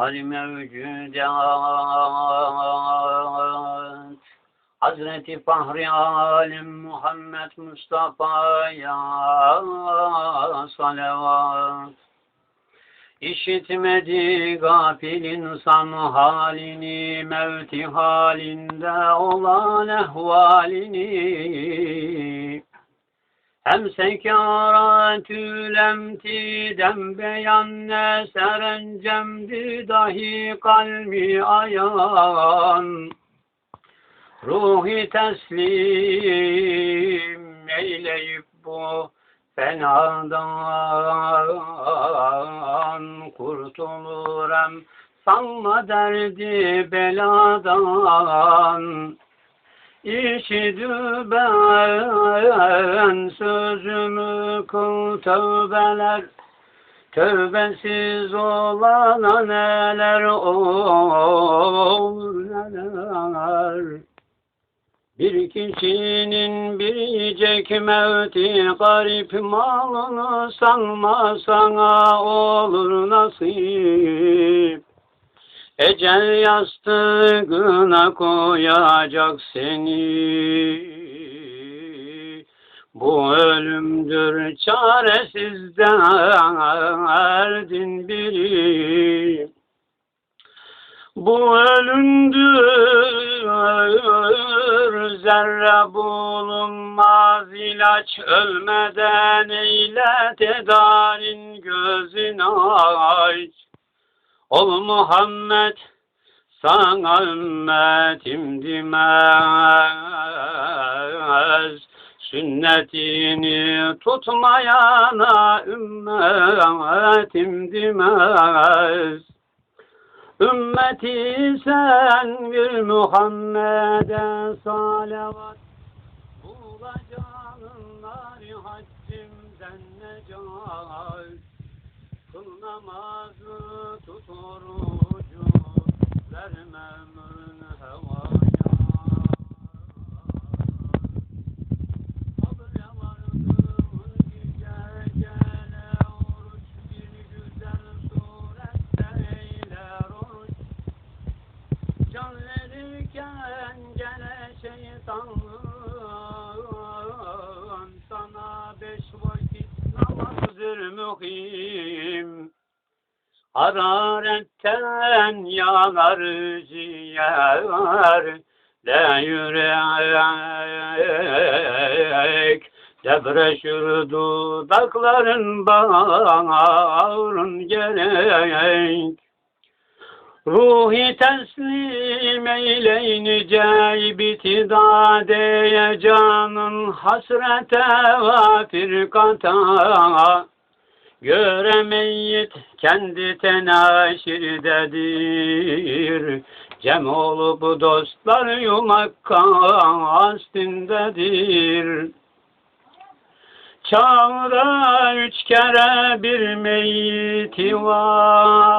hal mevcudat Hazreti Fahri Alim Muhammed Mustafa'ya salavat İşitmedi gafil insan halini, mevti halinde olan ehvalini. Hem sekaratül emtiden beyan ne serencemdi dahi kalbi ayan. Ruhi teslim eyleyip bu fenadan kurtulurum sanma derdi beladan İşidü ben sözümü kıl tövbeler Tövbesiz olana neler olur neler bir kişinin biricik mevti garip malını sanma sana olur nasip. Ecel yastığına koyacak seni. Bu ölümdür çaresiz derdin biri. Bu ölümdür zerre bulunmaz ilaç ölmeden eyle tedarin gözünü aç. Ol Muhammed sana ümmetim demez. Sünnetini tutmayana ümmetim demez. Ümmeti sen bir Muhammed'e salavat Bulacağın nari haccimden necat Kıl namazı tut orucu Verme ömrün hevaya. Kabre vardığın gecele oruç Bir güzel gene şeytanın namazdır mühim Hararetten yanar ciğer de yürek Debreşir dudakların bağrın gerek Ruhi teslim eyleyince ibtidade canın hasrete ve firkata Göremeyit kendi tenaşirdedir Cem olup dostlar yumak kastindedir Çağda üç kere bir meyyiti var.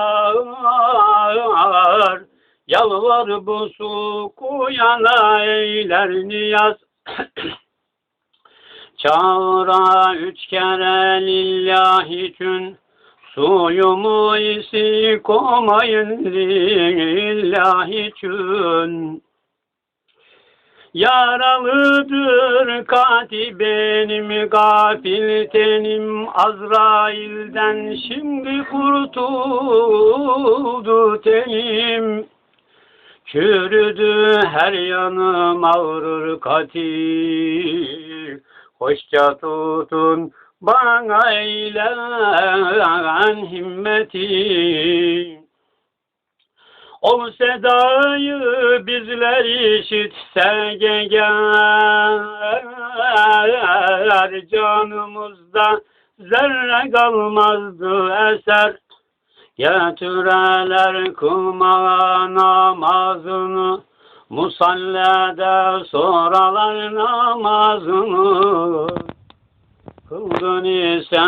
Yalvar bu su kuyana eyler niyaz. Çağra üç kere lillahi için suyumu isi komayın lillahi için. Yaralıdır kati benim gafil tenim Azrail'den şimdi kurtuldu tenim Çürüdü her yanım ağrır katil. Hoşça tutun bana eylen himmeti. O sedayı bizler işitse geger canımızda zerre kalmazdı eser. Getireler kılma namazını musallede soralar namazını. Kıldın ise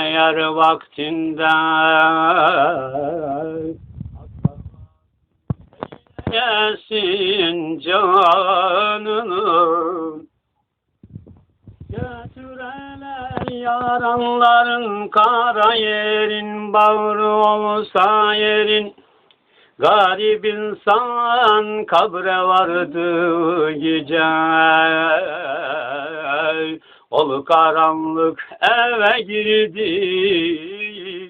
eğer vaktinde. Yesin canını. Götüreler yaranların kara yerin bağrı olsa yerin. Garip insan kabre vardı gece. Ol karanlık eve girdi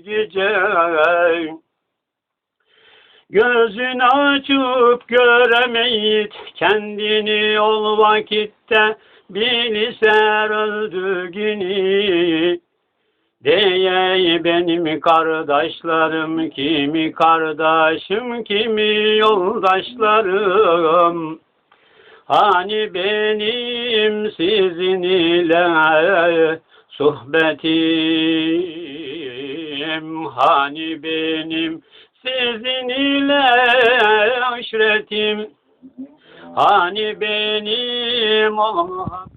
gece. Gözünü açıp göremeyit kendini ol vakitte bilser öldüğünü Diyey benim kardeşlerim kimi kardeşim kimi yoldaşlarım. Hani benim sizin ile sohbetim? Hani benim sizin ile aşiretim Hani benim o muhabbetim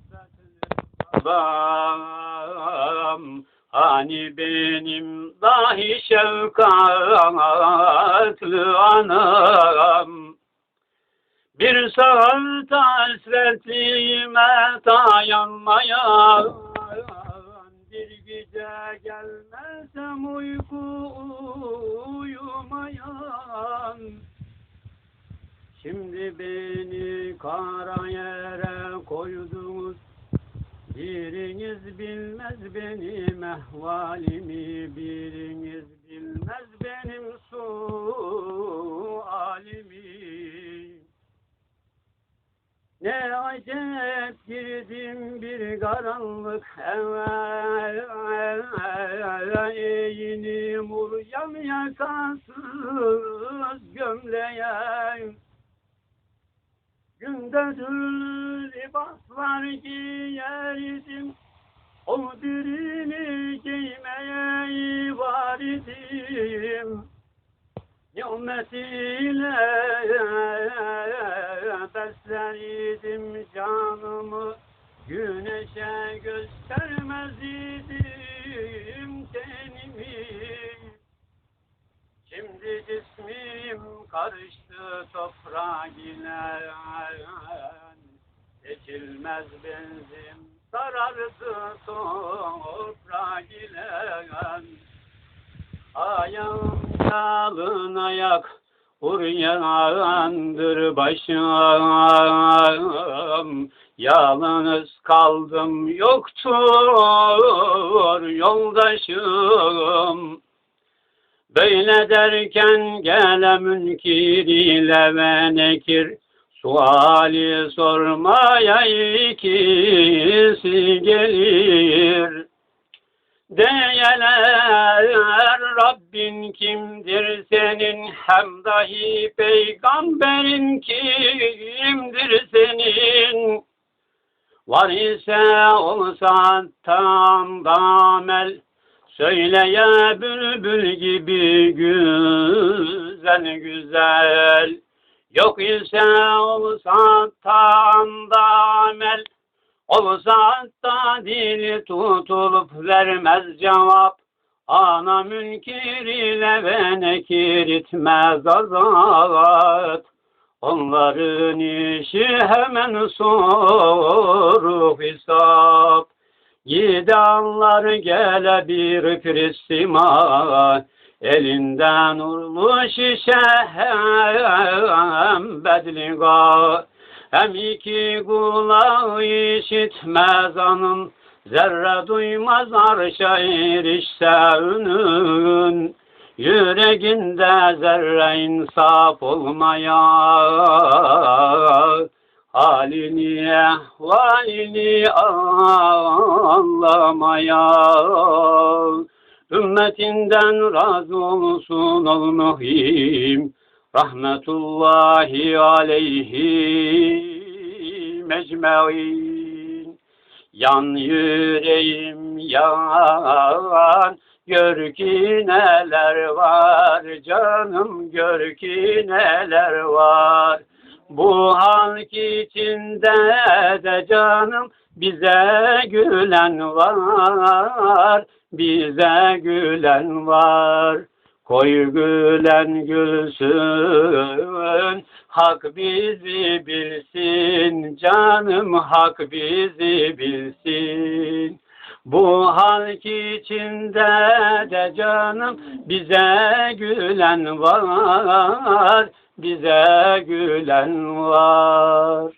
Hani benim dahi şefkatlı anam. Bir saat hasretliğime dayanmayan Bir gece gelmezsem uyku uyumayan Şimdi beni kara yere koydunuz Biriniz bilmez benim ehvalimi, biriniz bilmez benim sualimi. Ne acep girdim bir karanlık eve, eğini muryam yakasız gömleğe. Gündüz libaslar giyerdim, o birini giymeye var idim. Nimetiyle beslerdim canımı, güneşe göstermez idim tenimi. Şimdi cismim karıştı toprağa ile Geçilmez benzin sarardı toprağa ile Ayağım yalın ayak Uryandır başım. Yalnız kaldım yoktur yoldaşım Böyle derken gele münkir ile ve nekir. Suali sormaya ikisi gelir. Diyeler Rabbin kimdir senin? Hem dahi peygamberin kimdir senin? Var ise olsa tam damel Söyleye bülbül gibi güzel güzel. Yok ise olsa tam da amel Olsa da dili tutulup vermez cevap. Ana münkir ile ve nekir itmez Onların işi hemen soru hesap Gidanlar gele bir pristima Elinden nurlu şişe hem bedliga Hem iki kulağı işitmez anın Zerre duymaz arşa erişse önün Yüreğinde zerre insaf olmaya halini ehvalini anlamaya ümmetinden razı olsun ol muhim. Rahmetullahi aleyhi mecmein yan yüreğim yan gör ki neler var. Canım gör ki neler var bu halk içinde de canım bize gülen var, bize gülen var. Koy gülen gülsün, hak bizi bilsin, canım hak bizi bilsin. Bu halk içinde de canım bize gülen var, bize gülen var.